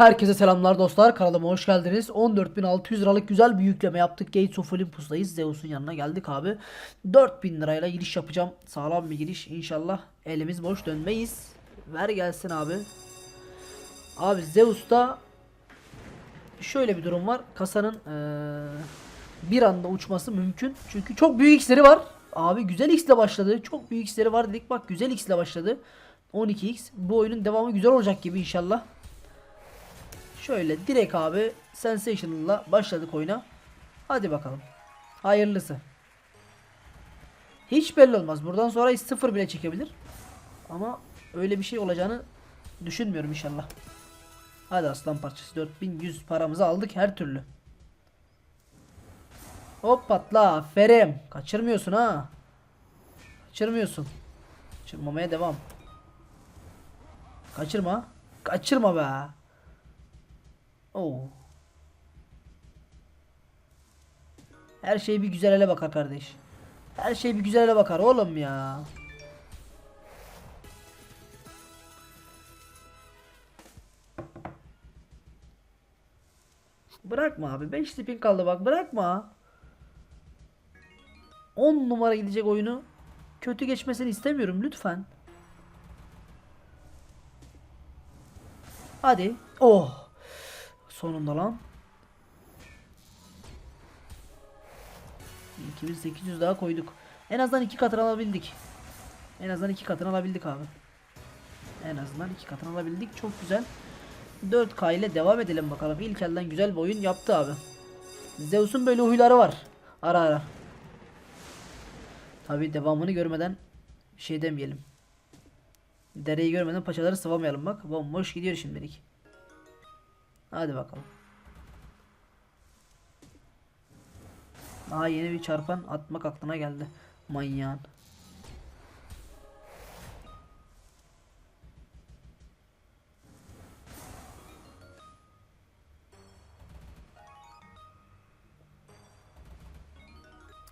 Herkese selamlar dostlar. Kanalıma hoş geldiniz. 14.600 liralık güzel bir yükleme yaptık. Gates of Olympus'tayız. Zeus'un yanına geldik abi. 4000 lirayla giriş yapacağım. Sağlam bir giriş. İnşallah elimiz boş dönmeyiz. Ver gelsin abi. Abi Zeus'ta şöyle bir durum var. Kasanın eee, bir anda uçması mümkün. Çünkü çok büyük x'leri var. Abi güzel x ile başladı. Çok büyük x'leri var dedik. Bak güzel x ile başladı. 12x. Bu oyunun devamı güzel olacak gibi inşallah. Şöyle direkt abi Sensational'la başladık oyuna. Hadi bakalım. Hayırlısı. Hiç belli olmaz. Buradan sonra sıfır bile çekebilir. Ama öyle bir şey olacağını düşünmüyorum inşallah. Hadi aslan parçası 4100 paramızı aldık her türlü. Hop patla aferin. Kaçırmıyorsun ha. Kaçırmıyorsun. Kaçırmamaya devam. Kaçırma. Kaçırma be. Oo. Her şey bir güzel ele bakar kardeş. Her şey bir güzel ele bakar oğlum ya. Bırakma abi. 5 tipin kaldı bak bırakma. 10 numara gidecek oyunu. Kötü geçmesini istemiyorum lütfen. Hadi. Oh. Sonunda lan. 2800 daha koyduk. En azından iki katını alabildik. En azından iki katını alabildik abi. En azından iki katını alabildik. Çok güzel. 4K ile devam edelim bakalım. İlk elden güzel bir oyun yaptı abi. Zeus'un böyle huyları var. Ara ara. Tabi devamını görmeden şey demeyelim. Dereyi görmeden paçaları sıvamayalım bak. Bomboş gidiyor şimdilik. Hadi bakalım. Daha yeni bir çarpan atmak aklına geldi. Manyağın.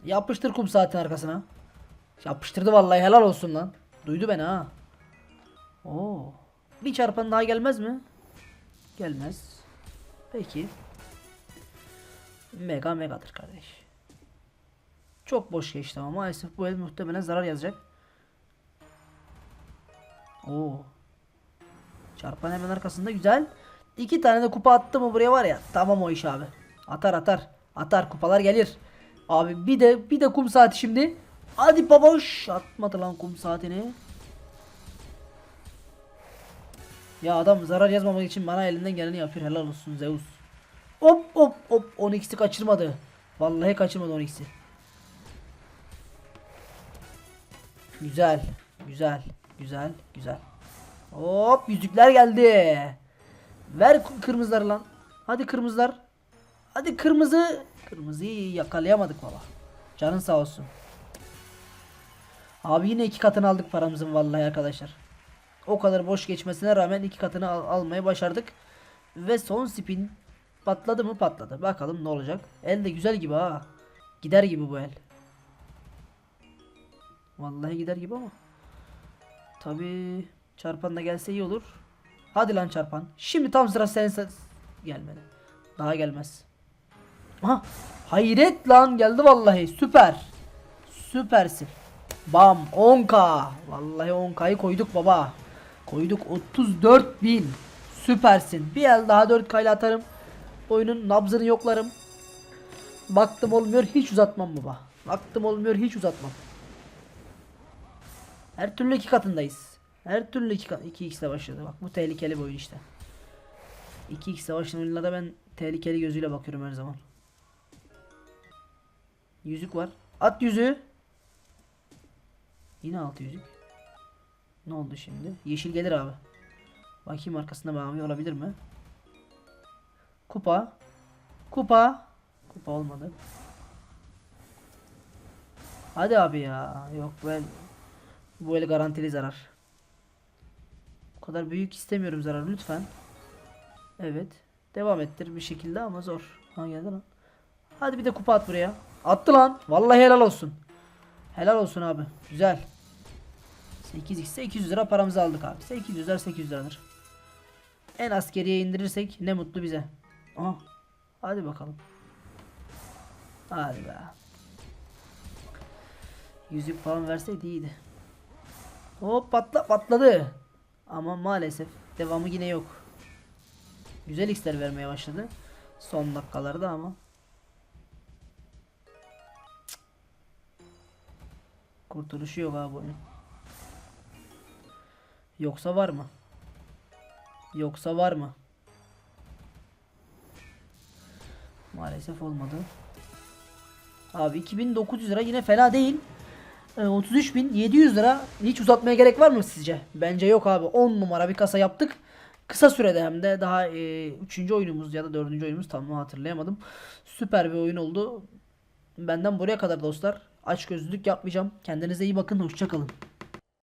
Yapıştır kum saatin arkasına. Yapıştırdı vallahi helal olsun lan. Duydu beni ha. Oo. Bir çarpan daha gelmez mi? Gelmez. Peki. Mega megadır kardeş. Çok boş geçti ama maalesef bu el muhtemelen zarar yazacak. Oo. Çarpan hemen arkasında güzel. İki tane de kupa attı mı buraya var ya. Tamam o iş abi. Atar atar. Atar kupalar gelir. Abi bir de bir de kum saati şimdi. Hadi baboş. Atmadı lan kum saatini. Ya adam zarar yazmamak için bana elinden geleni yapıyor. Helal olsun Zeus. Hop hop hop 10x'i kaçırmadı. Vallahi kaçırmadı 10x'i. Güzel. Güzel. Güzel. Güzel. Hop yüzükler geldi. Ver kırmızıları lan. Hadi kırmızılar. Hadi kırmızı. Kırmızıyı yakalayamadık baba. Canın sağ olsun. Abi yine iki katını aldık paramızın vallahi arkadaşlar. O kadar boş geçmesine rağmen iki katını al- almayı başardık. Ve son spin patladı mı patladı. Bakalım ne olacak. El de güzel gibi ha. Gider gibi bu el. Vallahi gider gibi ama. Tabi çarpan da gelse iyi olur. Hadi lan çarpan. Şimdi tam sıra sen gelmedi. Daha gelmez. Aha. Hayret lan geldi vallahi. Süper. Süpersin. Bam 10k. Vallahi 10k'yı koyduk baba. Koyduk 34.000. Süpersin. Bir el daha 4k ile atarım. Oyunun nabzını yoklarım. Baktım olmuyor hiç uzatmam baba. Baktım olmuyor hiç uzatmam. Her türlü iki katındayız. Her türlü iki, kat- 2x ile başladı. Bak bu tehlikeli bir oyun işte. 2x ile başlayan oyunlara ben tehlikeli gözüyle bakıyorum her zaman. Yüzük var. At yüzüğü. Yine altı yüzük. Ne oldu şimdi? Yeşil gelir abi. Bakayım arkasında mavi olabilir mi? Kupa. Kupa. Kupa olmadı. Hadi abi ya. Yok bu el, bu el garantili zarar. Bu kadar büyük istemiyorum zarar lütfen. Evet. Devam ettir bir şekilde ama zor. Ha geldi lan. Hadi bir de kupa at buraya. Attı lan. Vallahi helal olsun. Helal olsun abi. Güzel. 8x 800 lira paramızı aldık abi. 800'ler 800 liradır. en askeriye indirirsek ne mutlu bize. Aha. Hadi bakalım. Hadi be. Yüzük falan verseydi iyiydi. Hop patla patladı. Ama maalesef devamı yine yok. Güzel x'ler vermeye başladı. Son dakikalarda ama. Kurtuluşu yok abi oyun. Yoksa var mı? Yoksa var mı? Maalesef olmadı. Abi 2900 lira yine fena değil. Ee, 33.700 lira hiç uzatmaya gerek var mı sizce? Bence yok abi. 10 numara bir kasa yaptık. Kısa sürede hem de daha 3. oyunumuz ya da 4. oyunumuz tam hatırlayamadım. Süper bir oyun oldu. Benden buraya kadar dostlar. Aç gözlülük yapmayacağım. Kendinize iyi bakın. Hoşçakalın.